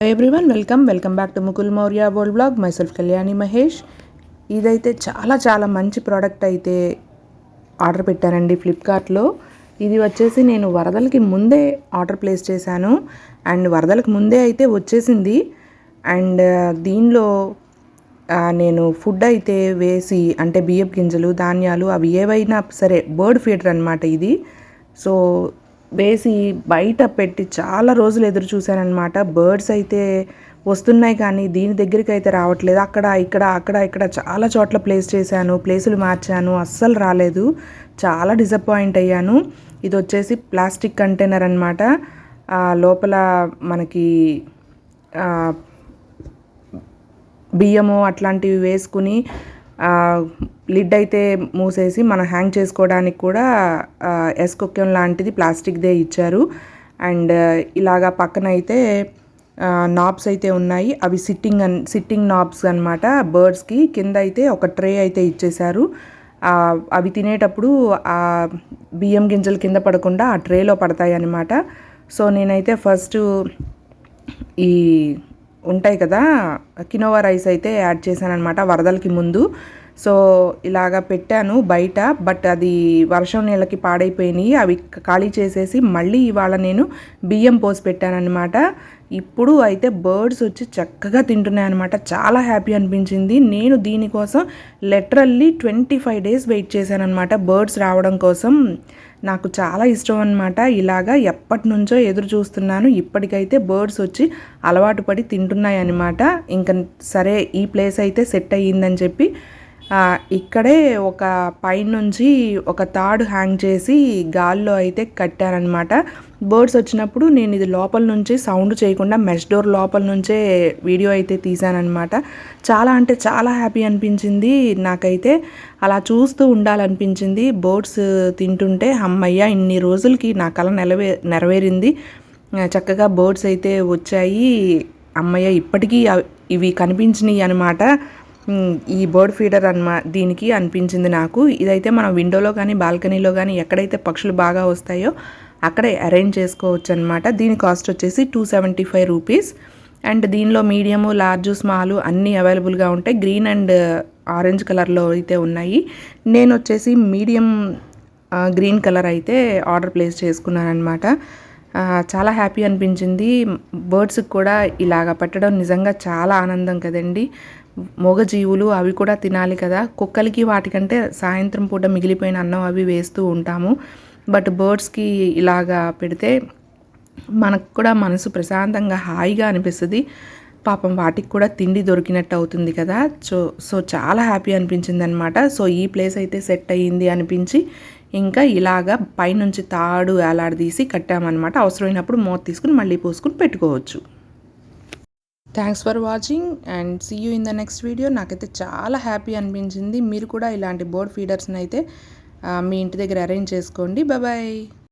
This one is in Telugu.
Everyone welcome welcome back to Mukul Maurya world blog myself Kalyani Mahesh ఇదైతే చాలా చాలా మంచి ప్రోడక్ట్ అయితే ఆర్డర్ పెట్టానండి ఫ్లిప్కార్ట్లో ఇది వచ్చేసి నేను వరదలకి ముందే ఆర్డర్ ప్లేస్ చేశాను. అండ్ వరదలకు ముందే అయితే వచ్చేసింది. అండ్ uh, దీనిలో uh, నేను ఫుడ్ అయితే వేసి అంటే బియ్యపు గింజలు ధాన్యాలు అవి ఏవైనా సరే బర్డ్ ఫీడర్ అనమాట ఇది. సో వేసి బయట పెట్టి చాలా రోజులు ఎదురు చూశానమాట బర్డ్స్ అయితే వస్తున్నాయి కానీ దీని దగ్గరికి అయితే రావట్లేదు. అక్కడ ఇక్కడ అక్కడ ఇక్కడ చాలా చోట్ల ప్లేస్ చేశాను ప్లేసులు మార్చాను అస్సలు రాలేదు. చాలా డిసప్పాయింట్ అయ్యాను. ఇది వచ్చేసి ప్లాస్టిక్ కంటైనర్ అనమాట లోపల మనకి బియ్యము అట్లాంటివి వేసుకుని లిడ్ అయితే మూసేసి మనం హ్యాంగ్ చేసుకోవడానికి కూడా ఎస్కొక్యం లాంటిది ప్లాస్టిక్దే ఇచ్చారు. అండ్ ఇలాగా పక్కన అయితే నాబ్స్ అయితే ఉన్నాయి. అవి సిట్టింగ్ అన్ సిట్టింగ్ నాబ్స్ అనమాట బర్డ్స్కి. కింద అయితే ఒక ట్రే అయితే ఇచ్చేశారు. అవి తినేటప్పుడు ఆ బియ్యం గింజలు కింద పడకుండా ఆ ట్రేలో పడతాయి అన్నమాట. సో నేనైతే ఫస్ట్ ఈ ఉంటాయి కదా కినోవా రైస్ అయితే యాడ్ చేశాను అనమాట వరదలకి ముందు. సో ఇలాగా పెట్టాను బయట బట్ అది వర్షం నీళ్ళకి పాడైపోయినాయి. అవి ఖాళీ చేసేసి మళ్ళీ ఇవాళ నేను బియ్యం పోసి పెట్టానన్నమాట. ఇప్పుడు అయితే బర్డ్స్ వచ్చి చక్కగా తింటున్నాయి అనమాట చాలా హ్యాపీ అనిపించింది. నేను దీనికోసం literally twenty five days wait చేశాను అనమాట బర్డ్స్ రావడం కోసం. నాకు చాలా ఇష్టం అనమాట ఇలాగా ఎప్పటి నుంచో ఎదురు చూస్తున్నాను. ఇప్పటికైతే బర్డ్స్ వచ్చి అలవాటు పడి తింటున్నాయి అనమాట ఇంకా సరే ఈ ప్లేస్ అయితే సెట్ అయ్యిందని చెప్పి ఇక్కడే ఒక పైనుంచి ఒక తాడు హ్యాంగ్ చేసి గాల్లో అయితే కట్టారనమాట బర్డ్స్ వచ్చినప్పుడు నేను ఇది లోపల నుంచి సౌండ్ చేయకుండా మెష్ డోర్ లోపల నుంచే వీడియో అయితే తీశానమాట చాలా అంటే చాలా హ్యాపీ అనిపించింది నాకైతే. అలా చూస్తూ ఉండాలనిపించింది. బర్డ్స్ తింటుంటే అమ్మయ్య ఇన్ని రోజులకి నా కళ నెలవే నెరవేరింది. చక్కగా బర్డ్స్ అయితే వచ్చాయి. అమ్మయ్య ఇప్పటికీ ఇవి కనిపించినాయి అనమాట ఈ బర్డ్ ఫీడర్ అన్నమా దీనికి అనిపించింది నాకు. ఇదైతే మనం విండోలో కానీ బాల్కనీలో కానీ ఎక్కడైతే పక్షులు బాగా వస్తాయో అక్కడే అరేంజ్ చేసుకోవచ్చు అనమాట దీని కాస్ట్ వచ్చేసి two seventy five rupees. And దీనిలో మీడియము లార్జు స్మాలు అన్నీ అవైలబుల్గా ఉంటాయి. గ్రీన్ అండ్ ఆరెంజ్ కలర్లో అయితే ఉన్నాయి. నేను వచ్చేసి మీడియం గ్రీన్ కలర్ అయితే ఆర్డర్ ప్లేస్ చేసుకున్నాను అనమాట చాలా హ్యాపీ అనిపించింది. బర్డ్స్కి కూడా ఇలాగ పెట్టడం నిజంగా చాలా ఆనందం కదండి. మూగజీవులు అవి కూడా తినాలి కదా. కుక్కలకి వాటికంటే సాయంత్రం పూట మిగిలిపోయిన అన్నం అవి వేస్తూ ఉంటాము. బట్ బర్డ్స్కి ఇలాగా పెడితే మనకు కూడా మనసు ప్రశాంతంగా హాయిగా అనిపిస్తుంది. పాపం వాటికి కూడా తిండి దొరికినట్టు అవుతుంది కదా. సో సో చాలా హ్యాపీ అనిపించింది అనమాట సో ఈ ప్లేస్ అయితే సెట్ అయ్యింది అనిపించి ఇంకా ఇలాగా పైనుంచి తాడు వేలాడదీసి కట్టామన్నమాట. అవసరమైనప్పుడు మూత తీసుకుని మళ్ళీ పోసుకుని పెట్టుకోవచ్చు. Thanks for watching and see you in the next video నాకైతే చాలా హ్యాపీ అనిపించింది. మీరు కూడా ఇలాంటి బోర్డ్ ఫీడర్స్ని అయితే మీ ఇంటి దగ్గర అరేంజ్ చేసుకోండి. బాయ్